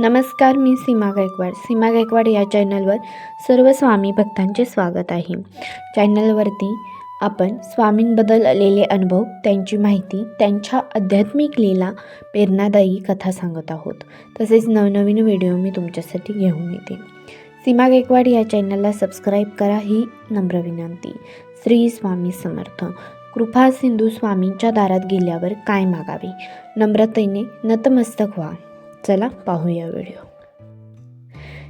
नमस्कार मी सीमा गायकवाड. सीमा गायकवाड या चॅनलवर सर्व स्वामी भक्तांचे स्वागत आहे. चॅनलवरती आपण स्वामींबद्दल आलेले अनुभव त्यांची माहिती त्यांच्या आध्यात्मिक लीला प्रेरणादायी कथा सांगत आहोत. तसेच नवनवीन व्हिडिओ मी तुमच्यासाठी घेऊन येते. सीमा गायकवाड या चॅनलला सबस्क्राईब करा ही नम्र विनंती. श्री स्वामी समर्थ. कृपा सिंधू स्वामींच्या दारात गेल्यावर काय मागावे? नम्रतेने नतमस्तक व्हा. चला पाहूया व्हिडिओ.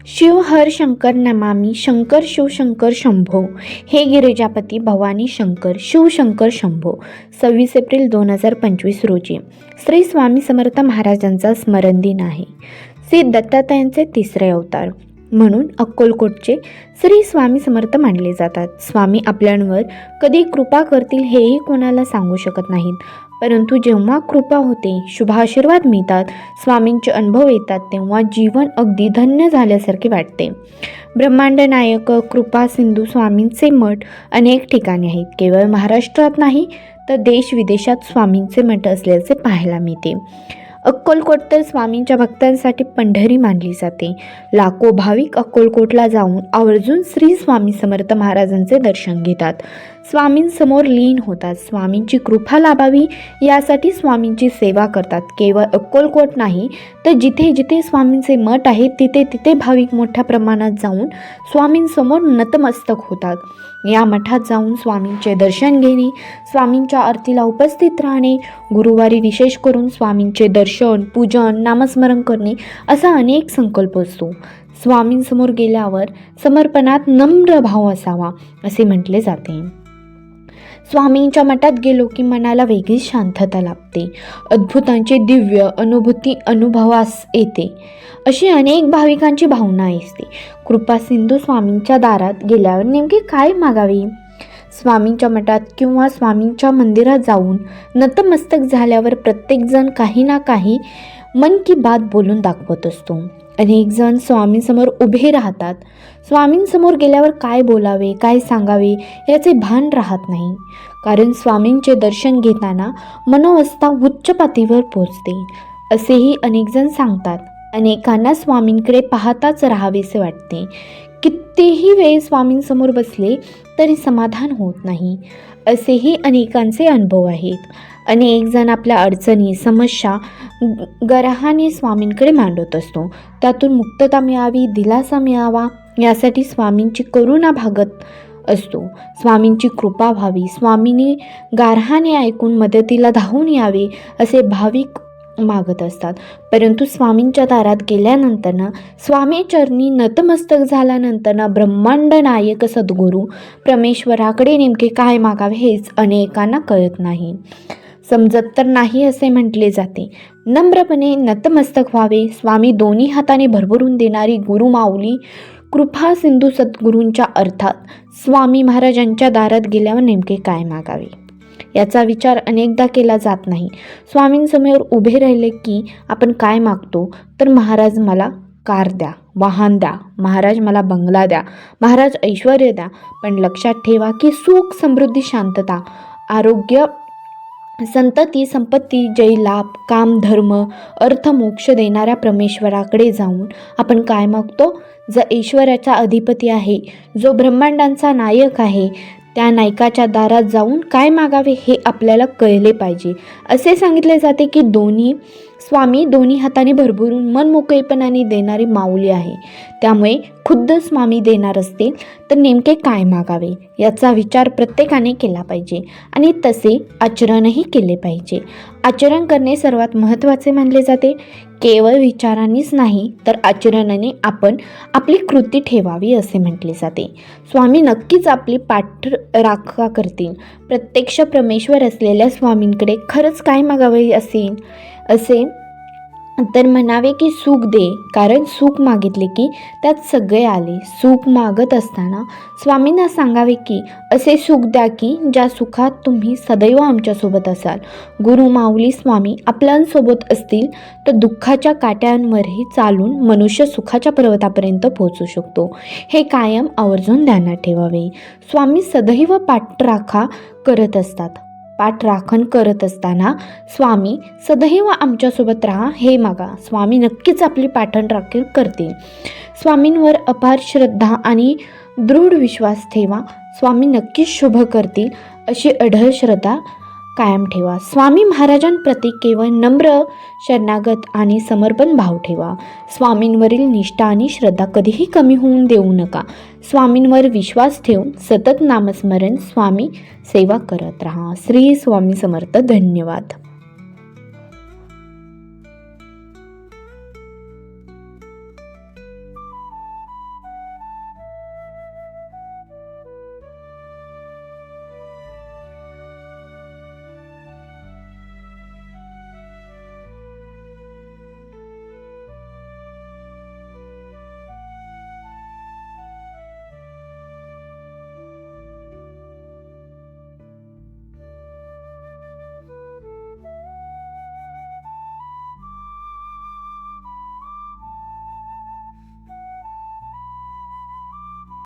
शिव हर शंकर नमामी शंकर शिवशंकर शंभो. हे गिरिजापती भवानी शंकर शिवशंकर शंभो. सव्वीस एप्रिल दोन हजार पंचवीस रोजी. श्री स्वामी समर्थ महाराजांचा स्मरण दिन आहे. श्री दत्तात्रयांचे तिसरे अवतार. म्हणून अक्कलकोटचे श्री स्वामी समर्थ मानले जातात. स्वामी आपल्यांवर कधी कृपा करतील हेही कोणाला सांगू शकत नाहीत. परंतु जेव्हा कृपा होते शुभाशीर्वाद मिळतात स्वामींचे अनुभव येतात तेव्हा जीवन अगदी धन्य झाल्यासारखे वाटते. ब्रह्मांड नायक कृपा सिंधू स्वामींचे मठ अनेक ठिकाणी आहेत. केवळ महाराष्ट्रात नाही तर देश विदेशात स्वामींचे मठ असल्याचे पाहायला मिळते. अक्कलकोट तर स्वामींच्या भक्तांसाठी पंढरी मानली जाते. लाखो भाविक अक्कलकोटला जाऊन आवर्जून श्री स्वामी समर्थ महाराजांचे दर्शन घेतात. स्वामींसमोर लीन होतात. स्वामींची कृपा लाभावी यासाठी स्वामींची सेवा करतात. केवळ अक्कलकोट नाही तर जिथे जिथे स्वामींचे मठ आहेत तिथे तिथे भाविक मोठ्या प्रमाणात जाऊन स्वामींसमोर नतमस्तक होतात. या मठात जाऊन स्वामींचे दर्शन घेणे स्वामींच्या आरतीला उपस्थित राहणे गुरुवारी विशेष करून स्वामींचे दर्शन पूजन नामस्मरण करणे असा अनेक संकल्प असतो. स्वामींसमोर गेल्यावर समर्पणात नम्र भाव असावा असे म्हटले जाते. स्वामींच्या मठात गेलो की मनाला वेगळीच शांतता लाभते. अद्भुतांची दिव्य अनुभूती अनुभवास येते. अशी अनेक भाविकांची भावना असते. कृपा सिंधू स्वामींच्या दारात गेल्यावर नेमके काय मागावे? स्वामींच्या मठात किंवा स्वामींच्या मंदिरात जाऊन नतमस्तक झाल्यावर प्रत्येकजण काही ना काही मन की बात बोलून दाखवत असतो. अनेक जण स्वामींसमोर उभे राहतात. स्वामींसमोर गेल्यावर काय बोलावे काय सांगावे याचे भान राहत नाही. कारण स्वामींचे दर्शन घेताना मनोवस्था उच्च पातळीवर पोचते. असेही अनेक जण सांगतात. अनेकांना स्वामींकडे पाहताच राहावेसे वाटते. कितीही वेळ स्वामींसमोर बसले तरी समाधान होत नाही. असेही अनेकांचे अनुभव आहेत. अनेक जण आपल्या अडचणी समस्या ग- स्वामींकडे मांडत असतो. त्यातून मुक्तता मिळावी दिलासा मिळावा यासाठी स्वामींची करुणा भागत असतो. स्वामींची कृपा व्हावी स्वामींनी गारहाने ऐकून मदतीला धावून यावे असे भाविक मागत असतात. परंतु स्वामींच्या दारात गेल्यानंतरनं स्वामी चरणी नतमस्तक झाल्यानंतरनं ब्रह्मांड नायक सद्गुरू परमेश्वराकडे नेमके काय मागावे हेच अनेकांना कळत नाही. समजत तर नाही असे म्हटले जाते. नम्रपणे नतमस्तक व्हावे. स्वामी दोन्ही हाताने भरभरून देणारी गुरुमाऊली कृपा सिंधू सद्गुरूंच्या अर्थात स्वामी महाराजांच्या दारात गेल्यावर नेमके काय मागावे? याचा विचार अनेकदा केला जात नाही. स्वामींसमोर उभे राहिले की आपण काय मागतो? तर महाराज मला कार द्या वाहन द्या महाराज मला बंगला द्या महाराज ऐश्वर द्या. पण लक्षात ठेवा की सुख समृद्धी शांतता आरोग्य संतती संपत्ती जयलाभ काम धर्म अर्थ मोक्ष देणाऱ्या परमेश्वराकडे जाऊन आपण काय मागतो? जो ईश्वराचा अधिपती आहे जो ब्रह्मांडांचा नायक आहे त्या नायकाच्या दारात जाऊन काय मागावे हे आपल्याला कळले पाहिजे. असे सांगितले जाते की दोन्ही स्वामी दोन्ही हाताने भरभरून मन मोकळेपणाने देणारी माऊली आहे. त्यामुळे खुद्द स्वामी देणार असतील तर नेमके काय मागावे? याचा विचार प्रत्येकाने केला पाहिजे आणि तसे आचरणही केले पाहिजे. आचरण करणे सर्वात महत्त्वाचे मानले जाते. केवळ विचारांनीच नाही तर आचरणाने आपण आपली कृती ठेवावी असे म्हटले जाते. स्वामी नक्कीच आपली पाठ राखा करतील. प्रत्यक्ष परमेश्वर असलेल्या स्वामींकडे खरंच काय मागावे असेल असे तर म्हणावे की सुख दे. कारण सुख मागितले की त्यात सगळे आले. सुख मागत असताना स्वामींना सांगावे की असे सुख द्या की ज्या सुखात तुम्ही सदैव आमच्यासोबत असाल. गुरु माऊली स्वामी आपल्यांसोबत असतील तर दुःखाच्या काट्यांवरही चालून मनुष्य सुखाच्या पर्वतापर्यंत पोहोचू शकतो. हे कायम आवर्जून ध्यानात ठेवावे. स्वामी सदैव पाठराखा करत असतात. पाठ राखण करत असताना स्वामी सदैव आमच्यासोबत राहा. हे मागा. स्वामी नक्कीच आपली पाठण राखण करतील. स्वामींवर अपार श्रद्धा आणि दृढ विश्वास ठेवा. स्वामी नक्कीच शुभ करतील अशी अढळ श्रद्धा कायम ठेवा. स्वामी महाराजांप्रती केवळ नम्र शरणागत आणि समर्पण भाव ठेवा. स्वामींवरील निष्ठा आणि श्रद्धा कधीही कमी होऊन देऊ नका. स्वामींवर विश्वास ठेवून सतत नामस्मरण स्वामी सेवा करत राहा. श्री स्वामी समर्थ. धन्यवाद.